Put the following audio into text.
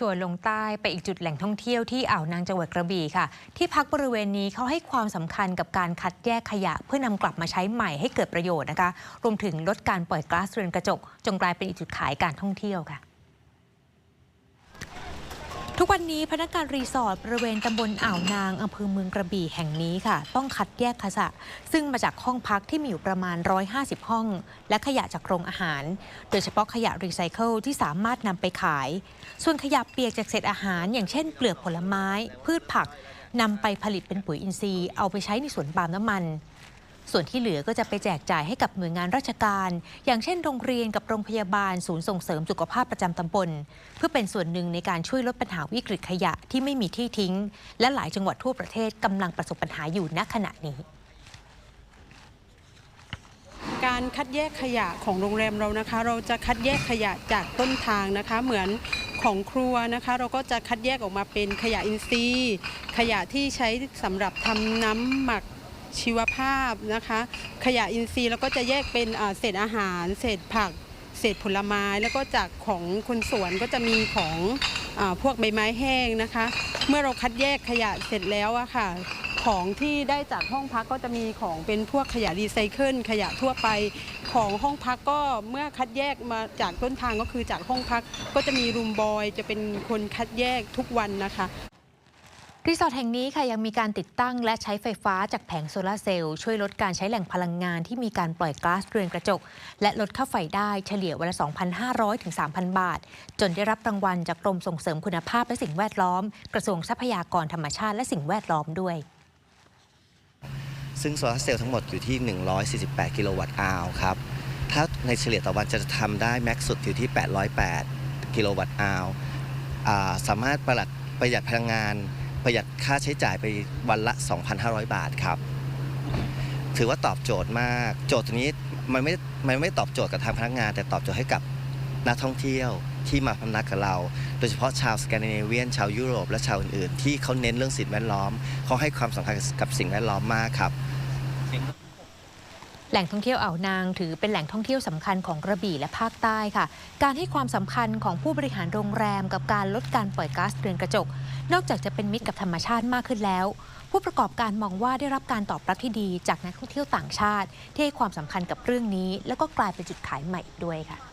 ชวนลงใต้ไปอีกจุดแหล่งท่องเที่ยวที่อ่าวนางจังหวัดกระบี่ค่ะ ที่พักบริเวณนี้เขาให้ความสำคัญกับการคัดแยกขยะ เพื่อนำกลับมาใช้ใหม่ให้เกิดประโยชน์นะคะ รวมถึงลดการปล่อยก๊าซเรือนกระจก จงกลายเป็นอีกจุดขายการท่องเที่ยวค่ะ ทุกวันนี้พนักงานรีสอร์ทบริเวณตำบลอ่าวนางอำเภอเมืองกระบี่แห่งนี้ค่ะ ต้องคัดแยกขยะซึ่งมาจากห้องพักที่มีอยู่ประมาณ 150 ห้อง และขยะจากโรงอาหาร โดยเฉพาะขยะรีไซเคิลที่สามารถนำไปขาย ส่วนขยะเปียกจากเศษอาหาร อย่างเช่น เปลือกผลไม้ พืชผักนำไปผลิตเป็นปุ๋ยอินทรีย์เอาไปใช้ในสวนปาล์มน้ำมัน ส่วนที่เหลือก็จะไปแจกจ่ายให้กับหน่วยงานราชการ อย่างเช่นโรงเรียนกับโรงพยาบาล ศูนย์ส่งเสริมสุขภาพประจำตำบล เพื่อเป็นส่วนหนึ่งในการช่วยลดปัญหาวิกฤตขยะที่ไม่มีที่ทิ้ง และหลายจังหวัดทั่วประเทศกำลังประสบปัญหาอยู่ณขณะนี้การคัดแยกขยะของโรงแรมเรานะคะ เราจะคัดแยกขยะจากต้นทางนะคะ เหมือนของครัวนะคะ เราก็จะคัดแยกออกมาเป็นขยะอินทรีย์ ขยะที่ใช้สำหรับทำน้ำหมัก ชีวภาพนะคะ ขยะอินทรีย์แล้วก็จะแยกเป็นเศษอาหาร เศษผัก เศษผลไม้ แล้วก็จากของคนสวนก็จะมีของอพวกใบไม้แห้งนะคะ เมื่อเราคัดแยกขยะเสร็จแล้วอะค่ะของที่ได้จากห้องพักก็จะมีของเป็นพวกขยะรีไซเคิลขยะทั่วไปของห้องพักก็เมื่อคัดแยกมาจากต้นทางก็คือจากห้องพักก็จะมีรูมบอยจะเป็นคนคัดแยกทุกวันนะคะ รีสอร์ทแห่งนี้ค่ะยังมีการติดตั้งและใช้ไฟฟ้าจากแผงโซลาร์เซลล์ช่วยลดการใช้แหล่งพลังงานที่มีการปล่อยก๊าซเรือนกระจก และลดค่าไฟได้เฉลี่ยวันละ 2,500 ถึง 3,000 บาท จนได้รับรางวัลจากกรมส่งเสริมคุณภาพและสิ่งแวดล้อม กระทรวงทรัพยากรธรรมชาติและสิ่งแวดล้อมด้วย ซึ่งโซลาร์เซลล์ทั้งหมดอยู่ที่ 148 กิโลวัตต์อาวครับ ถ้าในเฉลี่ยต่อวันจะทำได้แม็กซ์สุดอยู่ที่ 808 กิโลวัตต์อาวสามารถประหยัดพลังงาน ประหยัดค่าใช้จ่ายไปวันละ 2,500 บาทครับ ถือว่าตอบโจทย์มาก โจทย์ตัวนี้มันไม่มันไม่ตอบโจทย์กับทางพนักงาน แต่ตอบโจทย์ให้กับนักท่องเที่ยวที่มาพำนักกับเรา โดยเฉพาะชาวสแกนดิเนเวียน ชาวยุโรป และชาวอื่นๆ ที่เขาเน้นเรื่องสิ่งแวดล้อม เขาให้ความสำคัญกับสิ่งแวดล้อมมากครับ แหล่งท่องเที่ยวอ่าวนางถือเป็นแหล่งท่องเที่ยวสำคัญของกระบี่และภาคใต้ค่ะ การให้ความสำคัญของผู้บริหารโรงแรมกับการลดการปล่อยก๊าซเรือนกระจก นอกจากจะเป็นมิตรกับธรรมชาติมากขึ้นแล้ว ผู้ประกอบการมองว่าได้รับการตอบรับที่ดีจากนักท่องเที่ยวต่างชาติ ที่ให้ความสำคัญกับเรื่องนี้ แล้วก็กลายเป็นจุดขายใหม่ด้วยค่ะ